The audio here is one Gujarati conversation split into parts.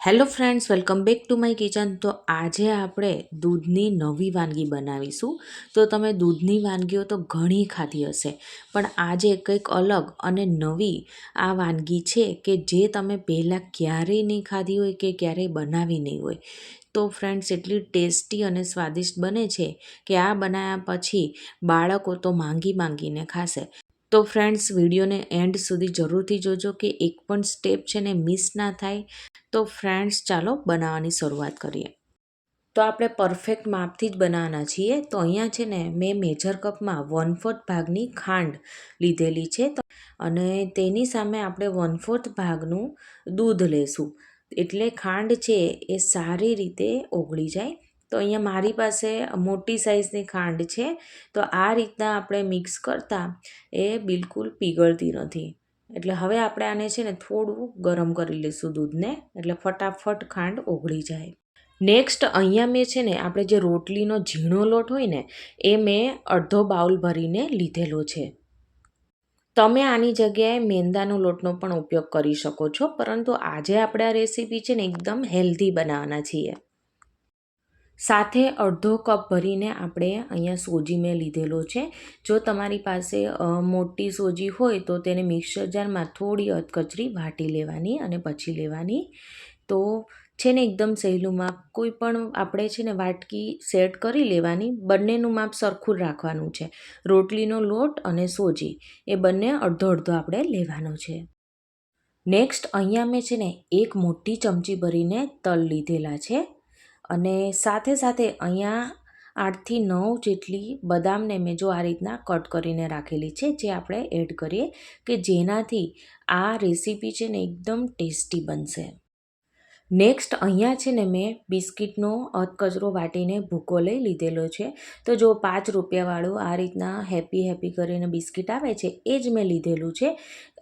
Hello friends welcome back to my kitchen તો આજે આપણે દૂધની નવી વાનગી બનાવીશું. તો તમે દૂધની વાનગીઓ તો ઘણી ખાધી હશે, પણ આજે કંઈક અલગ અને નવી આ વાનગી છે કે જે તમે પહેલાં ક્યારેય નહીં ખાધી હોય કે ક્યારેય બનાવી નહીં હોય. તો ફ્રેન્ડ્સ એટલી ટેસ્ટી અને સ્વાદિષ્ટ બને છે કે આ બનાવ્યા પછી બાળકો તો માંગી માંગીને ખાશે. તો ફ્રેન્ડ્સ વિડીયોને એન્ડ સુધી જરૂરથી જોજો કે એક પણ સ્ટેપ છે ને મિસ ના થાય. તો ફ્રેન્ડ્સ ચાલો બનાવવાની શરૂઆત કરીએ. તો આપણે પરફેક્ટ માપથી જ બનાવવાના છીએ. તો અહીંયા છે ને મેં મેજર કપમાં વન ફોર્થ ભાગની ખાંડ લીધેલી છે. અને તેની સામે આપણે વન ફોર્થ ભાગનું દૂધ લેશું. એટલે ખાંડ છે એ સારી રીતે ઓગળી જાય. તો અહીંયા મારી પાસે મોટી સાઇઝની ખાંડ છે. તો આ રીતના આપણે મિક્સ કરતાં એ બિલકુલ પીગળતી નથી. એટલે હવે આપણે આને છે ને થોડું ગરમ કરી લઈશું દૂધને. એટલે ફટાફટ ખાંડ ઓગળી જાય. નેક્સ્ટ અહીંયા મેં છે ને આપણે જે રોટલીનો ઝીણો લોટ હોય ને, એ મેં અડધો બાઉલ ભરીને લીધેલો છે. તમે આની જગ્યાએ મેંદાનો લોટનો પણ ઉપયોગ કરી શકો છો, પરંતુ આજે આપણે આ રેસીપી છે ને એકદમ હેલ્ધી બનાવવાના છીએ. સાથે અડધો કપ ભરીને આપણે અહીંયા સોજી મેં લીધેલો છે. જો તમારી પાસે મોટી સોજી હોય તો તેને મિક્સર જારમાં થોડી અધકચરી વાટી લેવાની અને પછી લેવાની. તો છે ને એકદમ સહેલું માપ કોઈ પણ આપણે છે ને વાટકી સેટ કરી લેવાની. બંનેનું માપ સરખું રાખવાનું છે. રોટલીનો લોટ અને સોજી, એ બંને અડધો અડધો આપણે લેવાનો છે. નેક્સ્ટ અહીંયા મેં છે ને એક મોટી ચમચી ભરીને તલ લીધેલા છે. અને સાથે સાથે અહીંયા આઠથી નવ જેટલી બદામને મેં જો આ રીતના કટ કરીને રાખેલી છે, જે આપણે એડ કરીએ કે જેનાથી આ રેસીપી છે ને એકદમ ટેસ્ટી બનશે. નેક્સ્ટ અહીંયા છે ને મેં બિસ્કિટનો અધકચરો વાટીને ભૂકો લઈ લીધેલો છે. તો જો પાંચ રૂપિયાવાળું આ રીતના હેપી હેપી કરીને બિસ્કિટ આવે છે, એ જ મેં લીધેલું છે.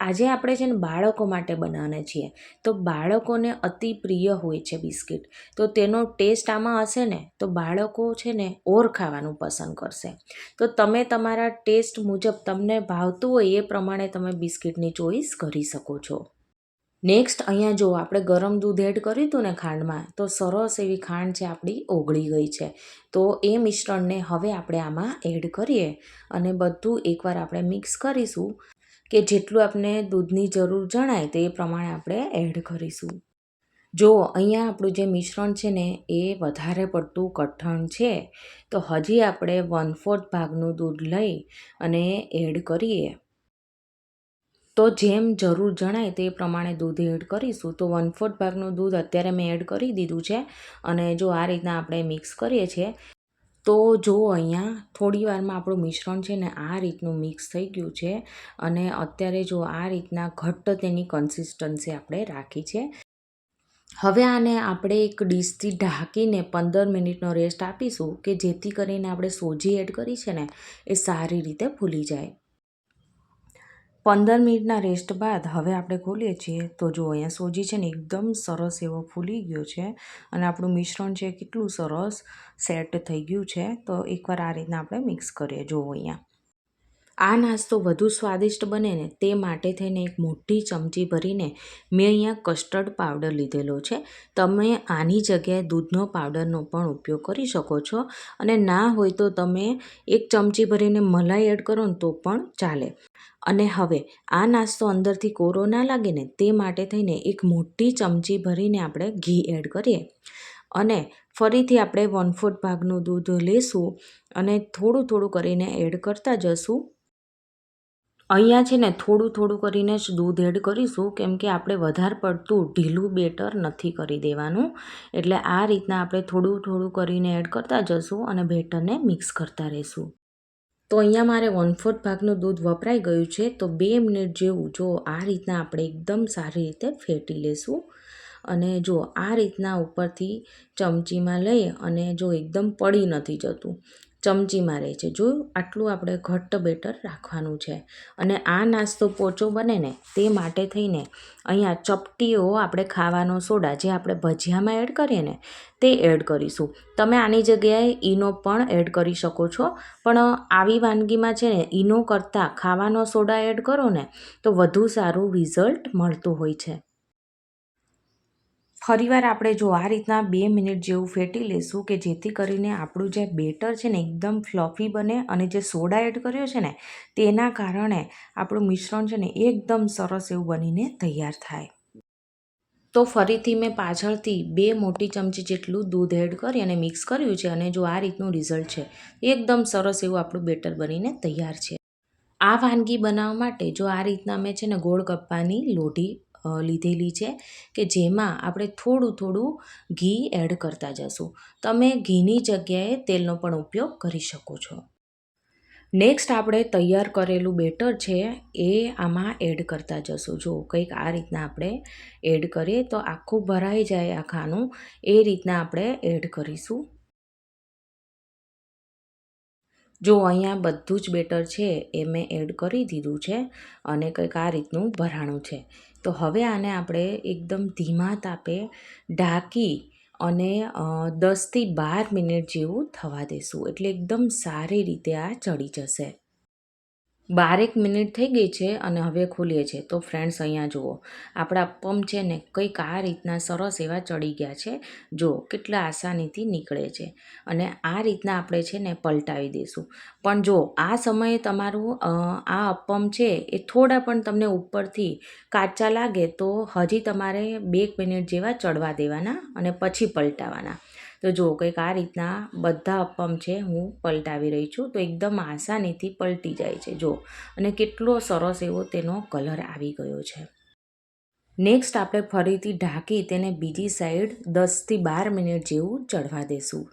આજે આપણે છે ને બાળકો માટે બનાવવાના છીએ. તો બાળકોને અતિ પ્રિય હોય છે બિસ્કિટ. તો તેનો ટેસ્ટ આમાં હશે ને, તો બાળકો છે ને ઓર ખાવાનું પસંદ કરશે. તો તમે તમારા ટેસ્ટ મુજબ તમને ભાવતું હોય એ પ્રમાણે તમે બિસ્કિટની ચોઈસ કરી શકો છો. નેક્સ્ટ અહીંયા જો આપણે ગરમ દૂધ એડ કર્યું હતું ને ખાંડમાં, તો સરસ એવી ખાંડ છે આપણી ઓગળી ગઈ છે. તો એ મિશ્રણને હવે આપણે આમાં એડ કરીએ અને બધું એકવાર આપણે મિક્સ કરીશું કે જેટલું આપણે દૂધની જરૂર જણાય તે પ્રમાણે આપણે એડ કરીશું. જો અહીંયા આપણું જે મિશ્રણ છે ને, એ વધારે પડતું કઠણ છે, તો હજી આપણે વન ફોર્થ ભાગનું દૂધ લઈ અને એડ કરીએ. તો જેમ જરૂર જણાય તે પ્રમાણે દૂધ એડ કરીશું. તો વન ફોર્થ ભાગનું દૂધ અત્યારે મેં એડ કરી દીધું છે અને જો આ રીતના આપણે મિક્સ કરીએ છીએ, તો જો અહીંયા થોડી વારમાં આપણું મિશ્રણ છે ને આ રીતનું મિક્સ થઈ ગયું છે અને અત્યારે જો આ રીતના ઘટ્ટ તેની કન્સિસ્ટન્સી આપણે રાખી છે. હવે આને આપણે એક ડીશથી ઢાંકીને પંદર મિનિટનો રેસ્ટ આપીશું કે જેથી કરીને આપણે સોજી એડ કરી છે ને એ સારી રીતે ફૂલી જાય. પંદર મિનિટના રેસ્ટ બાદ હવે આપણે ખોલીએ છીએ. તો જો અહીંયા સોજી છે ને એકદમ સરસ એવો ફૂલી ગયો છે અને આપણું મિશ્રણ છે કેટલું સરસ સેટ થઈ ગયું છે. તો એકવાર આ રીતના આપણે મિક્સ કરીએ. જુઓ અહીંયા આ નાસ્તો વધુ સ્વાદિષ્ટ બને ને તે માટે થઈને એક મોટી ચમચી ભરીને મેં અહીંયા કસ્ટર્ડ પાવડર લીધેલો છે. તમે આની જગ્યાએ દૂધનો પાવડરનો પણ ઉપયોગ કરી શકો છો અને ના હોય તો તમે એક ચમચી ભરીને મલાઈ એડ કરો ને તો પણ ચાલે. અને હવે આ નાસ્તો અંદરથી કોરો ના લાગે ને તે માટે થઈને એક મોટી ચમચી ભરીને આપણે ઘી એડ કરીએ. અને ફરીથી આપણે વન ફોર્થ ભાગનું દૂધ લેશું અને થોડું થોડું કરીને એડ કરતા જશું. અહીંયા છે ને થોડું થોડું કરીને જ દૂધ એડ કરીશું, કેમ કે આપણે વધારે પડતું ઢીલું બેટર નથી કરી દેવાનું. એટલે આ રીતના આપણે થોડું થોડું કરીને એડ કરતા જશું અને બેટરને મિક્સ કરતા રહીશું. તો અહીંયા મારે વન ફોર્થ ભાગનું દૂધ વપરાઈ ગયું છે, તો બે મિનિટ જેવું જો આ રીતના આપણે એકદમ સારી રીતે ફેટી લેશું. અને જો આ રીતના ઉપરથી ચમચીમાં લઈ અને જો એકદમ પડી નથી જતું ચમચીમાં રહે છે. જો આટલું આપણે ઘટ્ટ બેટર રાખવાનું છે અને આ નાસ્તો પોચો બને ને તે માટે થઈને અહીંયા ચપટીઓ આપણે ખાવાનો સોડા જે આપણે ભજીયામાં એડ કરીએ ને તે એડ કરીશું. તમે આની જગ્યાએ ઈનો પણ એડ કરી શકો છો. પણ આવી વાનગીમાં છે ને ઈનો કરતાં ખાવાનો સોડા એડ કરો ને તો વધુ સારું રિઝલ્ટ મળતું હોય છે. ફરીવાર આપણે જો આ રીતના બે મિનિટ જેવું ફેટી લેશું કે જેથી કરીને આપણું જે બેટર છે ને એકદમ ફ્લફી બને અને જે સોડા એડ કર્યો છે ને, તેના કારણે આપણું મિશ્રણ છે ને એકદમ સરસ એવું બનીને તૈયાર થાય. તો ફરીથી મેં પાછળથી બે મોટી ચમચી જેટલું દૂધ એડ કરી અને મિક્સ કર્યું છે અને જો આ રીતનું રિઝલ્ટ છે, એકદમ સરસ એવું આપણું બેટર બનીને તૈયાર છે. આ વાનગી બનાવવા માટે જો આ રીતના મેં છે ને ગોળ ગપ્પાની લોઢી લીધેલી છે કે જેમાં આપણે થોડું થોડું ઘી એડ કરતા જશું. તમે ઘીની જગ્યાએ તેલનો પણ ઉપયોગ કરી શકો છો. નેક્સ્ટ આપણે તૈયાર કરેલું બેટર છે એ આમાં એડ કરતા જશું. જો કંઈક આ રીતના આપણે એડ કરીએ તો આખું ભરાઈ જાય આ ખાનું એ રીતના આપણે એડ કરીશું. જો અહીંયા બધું જ બેટર છે, એ મેં એડ કરી દીધું છે અને કંઈક આ રીતનું ભરાણું છે. તો હવે આને આપણે એકદમ ધીમા તાપે ઢાંકી અને દસથી બાર મિનિટ જેવું થવા દેશું. એટલે એકદમ સારી રીતે આ ચડી જશે. બારેક મિનિટ થઈ ગઈ છે અને હવે ખુલીએ છીએ. તો ફ્રેન્ડ્સ અહીંયા જુઓ. આપણા પંપ છે ને કંઈક આ રીતના સરસ એવા ચડી ગયા છે. જો, કેટલા આસાનીથી નીકળે છે. અને આ રીતના આપણે છે ને પલટાવી દઈશું. પણ જો, આ સમયે તમારું આ અપમ છે એ થોડા પણ તમને ઉપરથી કાચા લાગે તો હજી તમારે બે મિનિટ જેવા ચડવા દેવાના અને પછી પલટાવાના. તો જુઓ કંઈક આ રીતના બધા અપમ છે, હું પલટાવી રહી છું, તો એકદમ આસાનીથી પલટી જાય છે, જો. અને કેટલો સરસ એવો તેનો કલર આવી ગયો છે. નેક્સ્ટ આપણે ફરીથી ઢાંકી તેને બીજી સાઈડ દસથી બાર મિનિટ જેવું ચડવા દેશું.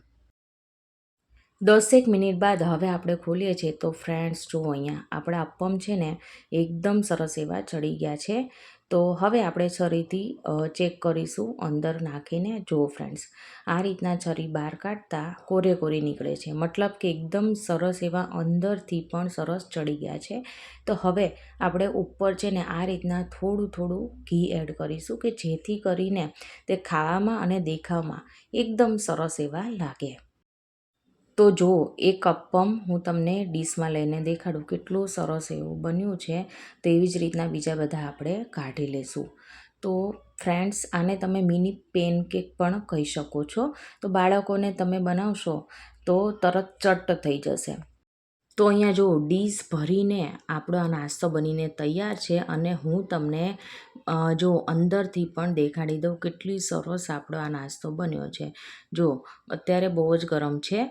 દસેક મિનિટ બાદ હવે આપણે ખોલીએ છીએ, તો ફ્રેન્ડ્સ જો અહીંયા આપણા અપમ છે ને, એકદમ સરસ એવા ચડી ગયા છે. તો હવે આપણે છરીથી ચેક કરીશું, અંદર નાખીને. જુઓ ફ્રેન્ડ્સ આ રીતના છરી બહાર કાઢતા કોરે કોરી નીકળે છે. મતલબ કે એકદમ સરસ એવા અંદરથી પણ સરસ ચડી ગયા છે. તો હવે આપણે ઉપર છે ને આ રીતના થોડું થોડું ઘી એડ કરીશું કે જેથી કરીને તે ખાવામાં અને દેખાવમાં એકદમ સરસ એવા લાગે. તો જો, એક અપ્પમ હું તમને ડીશમાં લઈને દેખાડું કેટલું સરસ એવું બન્યું છે તેવી જ રીતના બીજા બધા આપણે કાઢી લેશું. તો ફ્રેન્ડ્સ, આને તમે મિની પેનકેક પણ કહી શકો છો. તો બાળકોને તમે બનાવશો તો તરત ચટ્ટ થઈ જશે. તો અહીંયા જો ડીશ ભરીને આપણો આ નાસ્તો બનીને તૈયાર છે અને હું તમને જો અંદરથી પણ દેખાડી દઉં કેટલી સરસ આપણો આ નાસ્તો બન્યો છે. જો, અત્યારે બહુ જ ગરમ છે.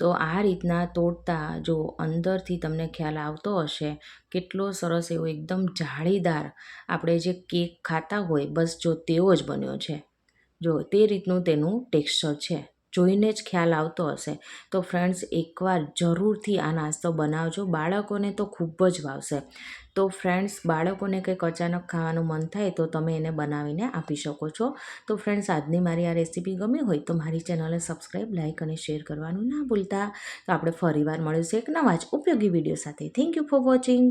તો આ રીતના તોડતા જો અંદરથી તમને ખ્યાલ આવતો હશે, કેટલો સરસ એવો એકદમ જાળીદાર આપણે જે કેક ખાતા હોય, બસ જો તેવો જ બન્યો છે. જો તે રીતનું તેનું ટેક્સચર છે. જોઈને જ ખ્યાલ આવતો હશે. તો ફ્રેન્ડ્સ એકવાર જરૂરથી આ નાસ્તો બનાવજો. બાળકોને તો ખૂબ જ ભાવશે. તો ફ્રેન્ડ્સ બાળકોને કંઈક અચાનક ખાવાનું મન થાય તો તમે એને બનાવીને આપી શકો છો. તો ફ્રેન્ડ્સ આજની મારી આ રેસીપી ગમી હોય તો મારી ચેનલને સબસ્ક્રાઈબ લાઇક અને શેર કરવાનું ના ભૂલતા. તો આપણે ફરીવાર મળીશું એક નવા જ ઉપયોગી વીડિયો સાથે. Thank you for watching